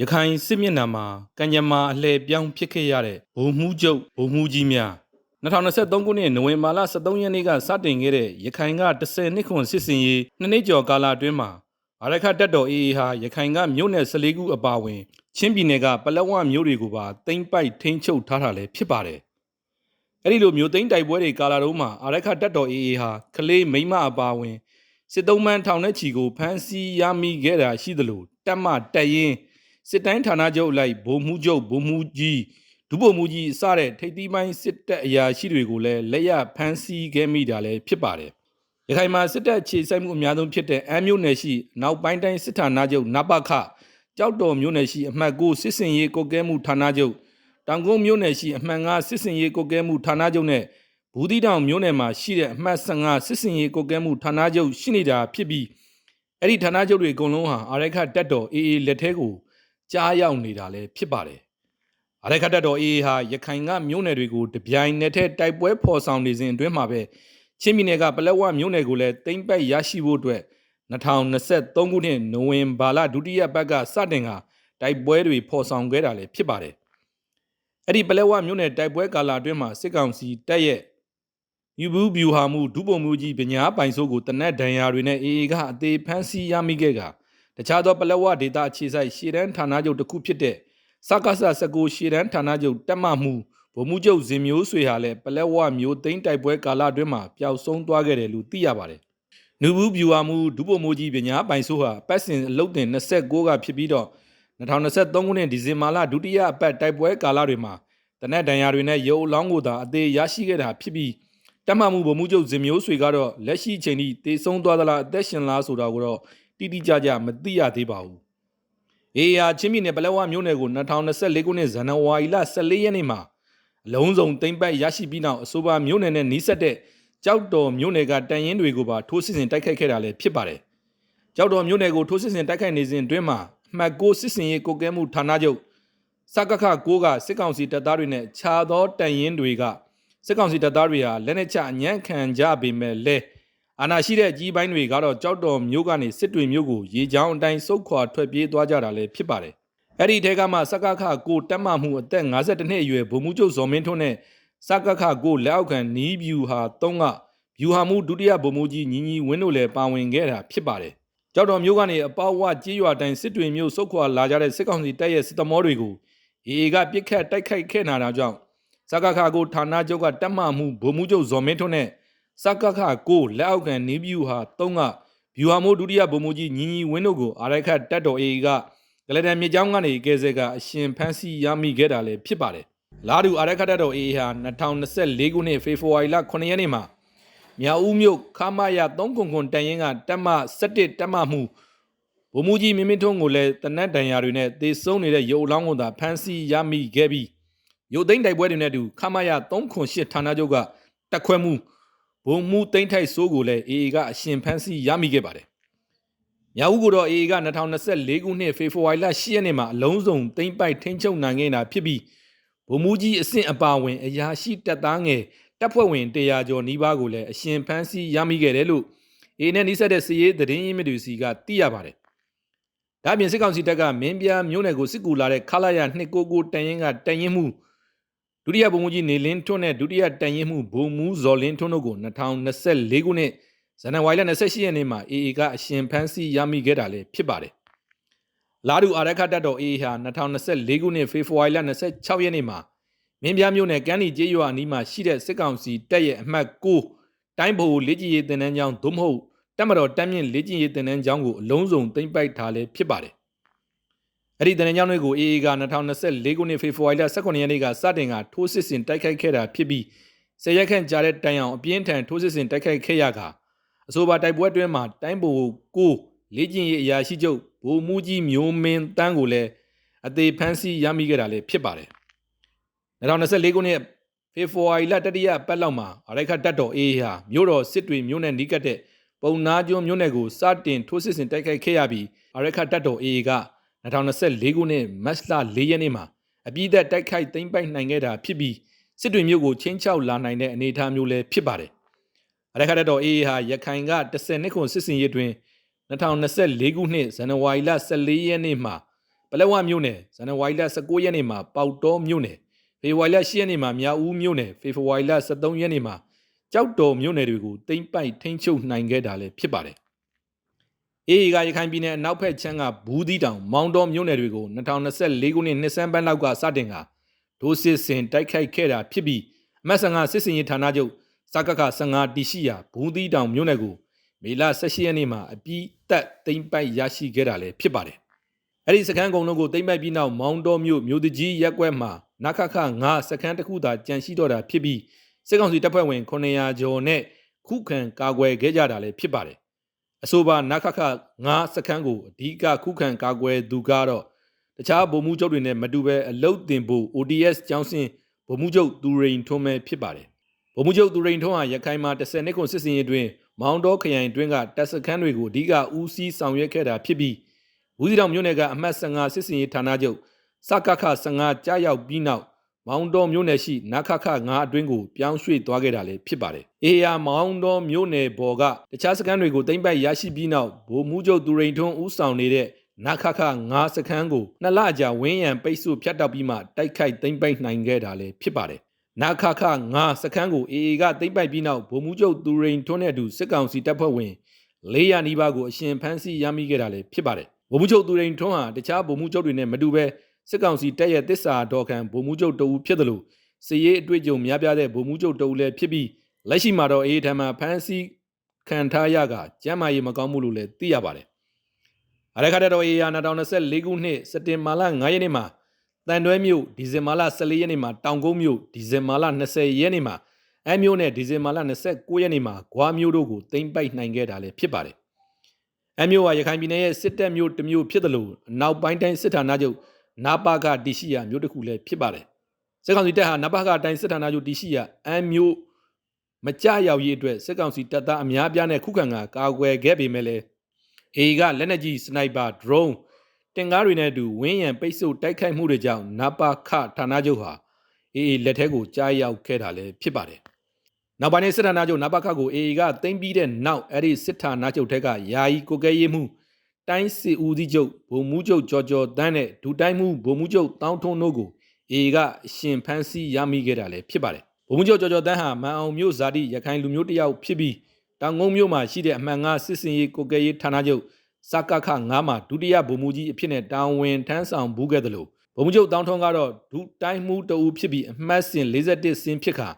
ရခိုင်စစ်မျက်နှာမှာကံကြမ္မာအလှည့်ပြောင်းဖြစ်ခဲ့ရတဲ့ဗိုလ်မှူးချုပ်ဗိုလ်မှူးကြီးများ2023ခုနှစ်နိုဝင်ဘာလ23ရက်နေ့ကစတင်ခဲ့တဲ့ရခိုင်က10နှစ်ခွန်စစ်စင်ရေးနှစ်နှစ်ကျော်ကာလအတွင်းမှာအရခတ်တပ်တော် AA ဟာရခိုင်ကမြို့နယ်14ခုအပါအဝင်ချင်းပြည်နယ်ကပလက်ဝမြို့တွေကိုပါသိမ်းပိုက်ထိန်းချုပ်ထားတာလည်းဖြစ်ပါတယ်။အဲဒီလိုမြို့သိမ်းတိုက်ပွဲတွေကာလတုန်းမှာအရခတ်တပ်တော် AA ဟာကလေးမိမ့်မအပါအဝင်စစ်သုံးမန်းထောင်တဲ့ချီကိုဖမ်းဆီးရမိခဲ့တာရှိသလိုတပ်မတက်ရင် စစ်တိုင်းဌာနချုပ်အလိုက်ဗိုလ်မှူးချုပ်ဗိုလ်မှူးကြီးဒုဗိုလ်မှူးကြီးစတဲ့ထိပ်သီးပိုင်းစစ်တပ်အရာရှိတွေကိုလည်းလက်ရဖမ်းဆီးခဲ့မိတာလည်းဖြစ်ပါတယ်။ရခိုင်မှာစစ်တပ်ခြေစိုက်မှုအများဆုံးဖြစ်တဲ့အမ်းမြို့နယ်ရှိနောက်ပိုင်းတိုင်းစစ်ဌာနချုပ်နပခကြောက်တော်မြို့နယ်ရှိအမှတ်9စစ်စင်ရေးကိုကဲမှုဌာနချုပ်တောင်ကုန်းမြို့နယ်ရှိအမှတ်9စစ်စင်ရေးကိုကဲမှုဌာနချုပ်နဲ့ဘူးတီတောင်မြို့နယ်မှာရှိတဲ့အမှတ်15စစ်စင်ရေးကိုကဲမှုဌာနချုပ်ရှိနေတာဖြစ်ပြီးအဲ့ဒီဌာနချုပ်တွေအကုန်လုံးဟာအာရခတက်တော် AA လက်ထဲကို ကြားရောက်နေတာလည်းဖြစ်ပါတယ်။အရခတ်တပ်တော် AA ဟာရခိုင်ကမြို့နယ်တွေကိုတပြိုင်နက်တည်းတိုက်ပွဲဖော်ဆောင်နေစဉ်အတွင်းမှာပဲချင်းပြည်နယ်ကပလက်ဝမြို့နယ်ကိုလည်းတိမ့်ပိုက်ရရှိဖို့အတွက်2023ခုနှစ်နိုဝင်ဘာလဒုတိယပတ်ကစတင်ကတိုက်ပွဲတွေဖော်ဆောင်ခဲ့တာလည်းဖြစ်ပါတယ်။အဲ့ဒီပလက်ဝမြို့နယ်တိုက်ပွဲကာလအတွင်းမှာစစ်ကောင်စီတပ်ရဲ့ယူဘူးဗျူဟာမှုဒုပုံမှုကြီးပညာပိုင်စိုးကိုတနက်ဒဏ်ရာတွေနဲ့ AA ကအသေးဖမ်းဆီးရမိခဲ့က တခြားသောပလက်ဝဒေတာအခြေစိုက်ရှေတန်းဌာနချုပ်တစ်ခုဖြစ်တဲ့စကားဆ19ရှေတန်းဌာနချုပ်တက်မှမှုဗိုလ်မှူးချုပ်ဇင်မျိုးဆွေဟာလည်းပလက်ဝမျိုးသိန်းတိုက်ပွဲကာလအတွင်းမှာပျောက်ဆုံးသွားခဲ့တယ်လို့သိရပါတယ်။နူဘူးဗျူဟာမှုဒုဗိုလ်မှူးကြီးပညာပိုင်ဆိုးဟာပတ်စင်အလုတ်တင်26ကဖြစ်ပြီးတော့2023ခုနှစ်ဒီဇင်ဘာလဒုတိယအပတ်တိုက်ပွဲကာလတွေမှာတနက်ဒဏ်ရာတွေနဲ့ရုပ်အလောင်းကိုသာအသေးရရှိခဲ့တာဖြစ်ပြီးတက်မှမှုဗိုလ်မှူးချုပ်ဇင်မျိုးဆွေကတော့လက်ရှိချိန်ထိတေဆုံးသွားသလားအသက်ရှင်လားဆိုတာကိုတော့ တိတိကျကျမသိရသေးပါဘူး။အေယာချင်းပြည်နယ်ပလက်ဝမြို့နယ်ကို2024ခုနှစ်ဇန်နဝါရီလ14ရက်နေ့မှာအလုံးစုံသိမ်းပိုက်ရရှိပြီးနောက်အဆိုပါမြို့နယ်နဲ့နှီးစပ်တဲ့ကြောက်တော်မြို့နယ်ကတန်ရင်တွေကိုပါထိုးစစ်ဆင်တိုက်ခိုက်ခဲ့တာလည်းဖြစ်ပါတယ်။ကြောက်တော်မြို့နယ်ကိုထိုးစစ်ဆင်တိုက်ခိုက်နေစဉ်အတွင်းမှာအမှတ်6စစ်စင်ရေးကိုကဲမှုဌာနချုပ်စကခ6ကစစ်ကောင်စီတပ်သားတွေနဲ့ခြားသောတန်ရင်တွေကစစ်ကောင်စီတပ်သားတွေဟာလက်နက်ချအညံ့ခံကြပေမဲ့လဲ အာဏာရှိတဲ့အကြီးပိုင်းတွေကတော့ကြောက်တော်မျိုးကနေစစ်တွေမျိုးကိုရေချောင်းအတိုင်းစုတ်ခွာထွက်ပြေးသွားကြတာလည်းဖြစ်ပါတယ်။အဲ့ဒီထဲကမှစကခကိုတက်မှမှုအသက်52နှစ်အရွယ်ဗိုလ်မှူးချုပ်ဇော်မင်းထွန်းနဲ့စကခကိုလက်အောက်ခံနီးဗျူဟာ3ကဗျူဟာမှုဒုတိယဗိုလ်မှူးကြီးညီညီဝင်းတို့လည်းပါဝင်ခဲ့တာဖြစ်ပါတယ်။ကြောက်တော်မျိုးကနေအပေါဝကြေးရွာတိုင်းစစ်တွေမျိုးစုတ်ခွာလာကြတဲ့စစ်ကောင်စီတပ်ရဲ့စစ်သမောတွေကိုအေအေကပြစ်ခတ်တိုက်ခိုက်ခဲ့နာတာကြောင့်စကခကိုဌာနချုပ်ကတက်မှမှုဗိုလ်မှူးချုပ်ဇော်မင်းထွန်းနဲ့ စကခကိုလက်အောက်ခံနေဗျူဟာ၃ကဗျူဟာမိုးဒုတိယဗိုလ်မှူးကြီးညီညီဝင်းတို့ကိုအာရခတ်တက်တော် AA ကကလဒန်မြေကြောင်းကနေကဲဆဲကအရှင်ဖန်းစီရမိခဲ့တာလည်းဖြစ်ပါတယ်။လာဒူအာရခတ်တက်တော် AA ဟာ2024ခုနှစ်ဖေဖော်ဝါရီလ9ရက်နေ့မှာမြောက်ဦးမြို့ခမာရ3ခုခွန်တန်ရင်ကတက်မ17တက်မမှုဗိုလ်မှူးကြီးမင်းမင်းထွန်းကိုလည်းတနတ်တန်ရာတွေနဲ့တေဆုံးနေတဲ့ရုပ်အလောင်းကိုသာဖမ်းဆီးရမိခဲ့ပြီးရုပ်သိမ်းတိုက်ပွဲတွေနဲ့အတူခမာရ3ခွန်8ဌာနချုပ်ကတက်ခွဲမှု ဘုံမှုတိမ့်ထိုက်စိုးကိုလည်း AA ကအရှင်ဖမ်းဆီးရမိခဲ့ပါတယ်။မြောက်ဦးကိုတော့ AA က2024ခုနှစ်ဖေဖော်ဝါရီလ10ရက်နေ့မှာအလုံးစုံတိမ့်ပိုက်ထိန်းချုပ်နိုင်ခဲ့တာဖြစ်ပြီးဗိုလ်မှူးကြီးအဆင့်အပါဝင်အရာရှိတပ်သားငယ်တပ်ဖွဲ့ဝင်100ကျော်နီးပါးကိုလည်းအရှင်ဖမ်းဆီးရမိခဲ့တယ်လို့ AA နဲ့နှိစက်တဲ့စီရေးသတင်းရင်းမြစ်တွေစီကသိရပါတယ်။ဒါ့အပြင်စစ်ကောင်စီတပ်ကမင်းပြားမြို့နယ်ကိုစစ်ကူလာတဲ့ခလာရ299တန်ရင်ကတန်ရင်မှု ဒုတိယဗိုလ်မှူးကြီးနေလင်းထွန်းနဲ့ဒုတိယတန်ရင်မှုဗိုလ်မှူးဇော်လင်းထွန်းတို့ကို2024ခုနှစ်ဇန်နဝါရီလ28ရက်နေ့မှာ AA ကအရှင်ဖမ်းဆီးရမိခဲ့တာလည်းဖြစ်ပါတယ်။လာဒူအာရခတ်တော် AA ဟာ2024ခုနှစ်ဖေဖော်ဝါရီလ26ရက်နေ့မှာမင်းပြားမြို့နယ်ကမ်းနီကျေးရွာအနီးမှာရှိတဲ့စစ်ကောင်စီတပ်ရဲ့အမှတ်6တိုင်းဗိုလ်လေ့ကျင့်ရေးတင်နန်းကျောင်းသို့မဟုတ်တပ်မတော်တပ်မြင့်လေ့ကျင့်ရေးတင်နန်းကျောင်းကိုအလုံးစုံသိမ်းပိုက်ထားလည်းဖြစ်ပါတယ် အဲ့ဒီတနင်္ဂနွေကို AA က2024ခုနှစ်ဖေဖော်ဝါရီလ18ရက်နေ့ကစတင်ကထိုးစစ်ဆင်တိုက်ခိုက်ခဲ့တာဖြစ်ပြီးဆယ်ရက်ခန့်ကြာတဲ့တိုင်အောင်အပြင်းထန်ထိုးစစ်ဆင်တိုက်ခိုက်ခဲ့ရကအဆိုပါတိုက်ပွဲအတွင်းမှာတိုင်းဗိုလ်ကိုလေ့ကျင့်ရေးအရာရှိချုပ်ဗိုလ်မှူးကြီးမျိုးမင်းတန်းကိုလည်းအသေးဖမ်းဆီးရမိခဲ့တာလည်းဖြစ်ပါတယ်2024ခုနှစ်ဖေဖော်ဝါရီလတတိယပတ်လောက်မှာအရိုက်ခတ်တပ်တော် AA ဟာမြို့တော်စစ်တွေမြို့နယ်နီးကပ်တဲ့ပုံနာကျွန်းမြို့နယ်ကိုစတင်ထိုးစစ်ဆင်တိုက်ခိုက်ခဲ့ရပြီးအရိုက်ခတ်တပ်တော် AA က 2024ခုနှစ်မတ်လ4ရက်နေ့မှာအပြည့်သက်တိုက်ခိုက်သိမ်းပိုက်နိုင်ခဲ့တာဖြစ်ပြီးစစ်တွေမြို့ကိုချင်းချောက်လာနိုင်တဲ့အနေအထားမျိုးလည်းဖြစ်ပါတယ်။အရခတ်တော် AA ဟာရခိုင်က10နှစ်ခွန်စစ်စင်ရေးတွင်2024ခုနှစ်ဇန်နဝါရီလ14ရက်နေ့မှာပလက်ဝမြို့နယ်ဇန်နဝါရီလ19ရက်နေ့မှာပေါတောမြို့နယ်ဖေဖော်ဝါရီလ10ရက်နေ့မှာမြောက်ဦးမြို့နယ်ဖေဖော်ဝါရီလ13ရက်နေ့မှာကြောက်တော်မြို့နယ်တွေကိုတိမ့်ပိုက်ထိန်းချုပ်နိုင်ခဲ့တာလည်းဖြစ်ပါတယ်။ အေးကရခိုင်ပြည်နယ်အနောက်ဘက်ချမ်းကဘူးသီးတောင်မောင်းတော်မြို့နယ်တွေကို2024ခုနှစ်နှစ်စန်းပန်းလောက်ကစတင်ကဒိုးစစ်စင်တိုက်ခိုက်ခဲ့တာဖြစ်ပြီးအမတ်15စစ်စင်ရေးဌာနချုပ်စကက15တီရှိရာဘူးသီးတောင်မြို့နယ်ကိုမေလ18ရက်နေ့မှာအပြီးတက်သိမ့်ပိုက်ရရှိခဲ့တာလည်းဖြစ်ပါတယ်။အဲ့ဒီစခန်းကုန်းတို့ကိုသိမ့်ပိုက်ပြီးနောက်မောင်းတော်မြို့မြို့တကြီးရက်ကွက်မှာနခခ9စခန်းတစ်ခုသာကြန့်ရှိတော့တာဖြစ်ပြီးစစ်ကောင်စီတပ်ဖွဲ့ဝင်900ကျော်နဲ့ခုခံကာကွယ်ခဲ့ကြတာလည်းဖြစ်ပါတယ်။ အဆိုပါနခခ9စခန်းကိုအဓိကခုခံကာကွယ်သူကတော့တခြားဗိုလ်မှူးချုပ်တွေနဲ့မတူဘဲအလုတ်တင်ဖို့ ODS ကျောင်းစင်ဗိုလ်မှူးချုပ်သူရိန်ထွန်းပဲဖြစ်ပါတယ်။ဗိုလ်မှူးချုပ်သူရိန်ထွန်းဟာရခိုင်မှာ10နှစ်ခွန်စစ်စင်ရေးတွင်မောင်းတော်ခရိုင်တွင်းကတပ်စခန်းတွေကိုအဓိကဦးစီးဆောင်ရွက်ခဲ့တာဖြစ်ပြီးဘူးစီတောင်မြို့နယ်ကအမှတ်15စစ်စင်ရေးဌာနချုပ်စကခ15ကြားရောက်ပြီးနောက် မောင်းတော်မြို့နယ်ရှိနခခ9အတွင်းကိုပြောင်းရွှေ့သွားခဲ့တာလည်းဖြစ်ပါတယ်။အေယာမောင်းတော်မြို့နယ်ပေါ်ကတခြားစခန်းတွေကိုတိမ့်ပိုက်ရရှိပြီးနောက်ဗိုလ်မှူးချုပ်သူရိန်ထွန်းဦးဆောင်နေတဲ့နခခ9စခန်းကိုနှစ်လကြာဝင်းရံပိတ်ဆို့ဖြတ်တောက်ပြီးမှတိုက်ခိုက်သိမ်းပိုက်နိုင်ခဲ့တာလည်းဖြစ်ပါတယ်။နခခ9စခန်းကိုအေအေကသိမ်းပိုက်ပြီးနောက်ဗိုလ်မှူးချုပ်သူရိန်ထွန်းနဲ့အတူစစ်ကောင်စီတပ်ဖွဲ့ဝင်400နီးပါးကိုအရှင်ဖမ်းဆီးရမိခဲ့တာလည်းဖြစ်ပါတယ်။ဗိုလ်မှူးချုပ်သူရိန်ထွန်းဟာတခြားဗိုလ်မှူးချုပ်တွေနဲ့မတူဘဲ စစ်ကောင်စီတပ်ရဲ့တစ္ဆာတော်ခံဗိုလ်မှူးချုပ်တဦးဖြစ်တယ်လို့စစ်ရေးအတွေ့အကြုံများပြားတဲ့ဗိုလ်မှူးချုပ်တဦးလည်းဖြစ်ပြီးလက်ရှိမှာတော့အေးထံမှာဖမ်းဆီးခံထားရကကျမ်းမာရေးမကောင်းမှုလို့လည်းသိရပါတယ်။အရခတ်တော်အေးယာ2024ခုနှစ်စက်တင်ဘာလ9ရက်နေ့မှာတန်တွဲမြို့ဒီဇင်ဘာလ14ရက်နေ့မှာတောင်ကုန်းမြို့ဒီဇင်ဘာလ20ရက်နေ့မှာအမျိုးနဲ့ဒီဇင်ဘာလ29ရက်နေ့မှာဂွာမျိုးတို့ကိုတင်ပိုက်နိုင်ခဲ့တာလည်းဖြစ်ပါတယ်။အမျိုးဟာရခိုင်ပြည်နယ်ရဲ့စစ်တပ်မျိုးတစ်မျိုးဖြစ်တယ်လို့နောက်ပိုင်းတိုင်းစစ်ဌာနချုပ် နာပါကတရှိရမျိုးတစ်ခုလည်းဖြစ်ပါတယ်။စစ်ကောင်စီတပ်ဟာနာပါကအတိုင်းစစ်ဌာနချုပ်တရှိရအမ်းမျိုးမကြရောက်ရေးအတွက်စစ်ကောင်စီတပ်သားအများပြားနဲ့ခုခံကကာကွယ်ခဲ့ပေမဲ့လည်းအေကလက်နက်ကြီးစနိုက်ပါ drone တင်ကားတွေနဲ့အတူဝင်းရံပိတ်ဆို့တိုက်ခိုက်မှုတွေကြောင့်နာပါခဌာနချုပ်ဟာအေအေလက်ထဲကိုကြားရောက်ခဲ့တာလည်းဖြစ်ပါတယ်။နောက်ပိုင်းစစ်ဌာနချုပ်နာပါခကိုအေအေကတင်ပြီးတဲ့နောက်အဲ့ဒီစစ်ဌာနချုပ်ထက်ကယာယီကိုကဲရေးမှု တိုင်းစီဦးစီးချုပ်ဗိုလ်မှူးချုပ်ကျော်ကျော်တန်းနဲ့ဒူတိုင်းမှုဗိုလ်မှူးချုပ်တောင်းထွန်းတို့ကိုအေကအရှင်ဖန်းစီရမိခဲ့တာလည်းဖြစ်ပါတယ်။ဗိုလ်မှူးချုပ်ကျော်ကျော်တန်းဟာမန်အောင်မြို့ဇာတိရခိုင်လူမျိုးတစ်ယောက်ဖြစ်ပြီးတောင်ကုန်းမြို့မှာရှိတဲ့အမှန်ငါစစ်စင်ရေးကိုကဲရေးဌာနချုပ်စကခ9မှာဒုတိယဗိုလ်မှူးကြီးအဖြစ်နဲ့တာဝန်ထမ်းဆောင်ဘူးခဲ့တယ်လို့ဗိုလ်မှူးချုပ်တောင်းထွန်းကတော့ဒုတိုင်းမှုတအူဖြစ်ပြီးအမှတ်စဉ်41စင်ဖြစ်ခါ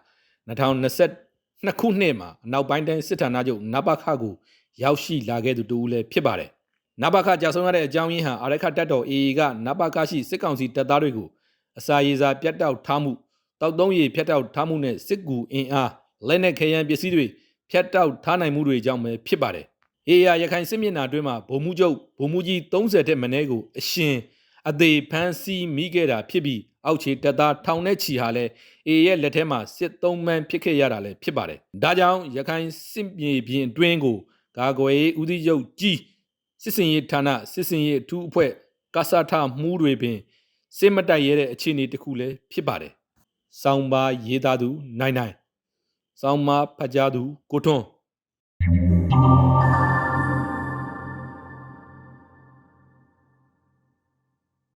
2022ခုနှစ်မှာအနောက်ပိုင်းတိုင်းစစ်ဌာနချုပ်နဘခကိုရောက်ရှိလာခဲ့သူတူဦးလည်းဖြစ်ပါတယ် နဘခကြာဆုံးရတဲ့အကြောင်းရင်းဟာအာရခတက်တော် AA ကနဘခရှိစစ်ကောင်စီတပ်သားတွေကိုအစာရေစာပြတ်တောက်ထားမှုတောက်သုံးရည်ဖြတ်တောက်ထားမှုနဲ့စစ်ကူအင်အားလက်နက်ခဲယမ်းပစ္စည်းတွေဖြတ်တောက်ထားနိုင်မှုတွေကြောင့်ပဲဖြစ်ပါတယ်။အေးရရခိုင်စစ်မျက်နှာတွင်းမှာဗိုလ်မှူးချုပ်ဗိုလ်မှူးကြီး30တဲ့မနေ့ကိုအရှင်အသေးဖမ်းဆီးမိခဲ့တာဖြစ်ပြီးအောက်ခြေတပ်သားထောင်နဲ့ချီဟာလည်းအေရဲ့လက်ထဲမှာစစ်သုံးမှန်းဖြစ်ခဲ့ရတာလည်းဖြစ်ပါတယ်။ဒါကြောင့်ရခိုင်စစ်မြေပြင်အတွင်းကိုကာကွယ်ရေးဦးစီးချုပ်ကြီး စစ်စင်ရေးဌာနစစ်စင်ရေးအထူးအဖွဲ့ကဆထမှုတွေပင်စစ်မတိုက်ရတဲ့အခြေအနေတစ်ခုလည်းဖြစ်ပါတယ်။စောင်းပါရေးသားသူနိုင်နိုင်စောင်းမဖတ်ကြားသူကိုထွန်း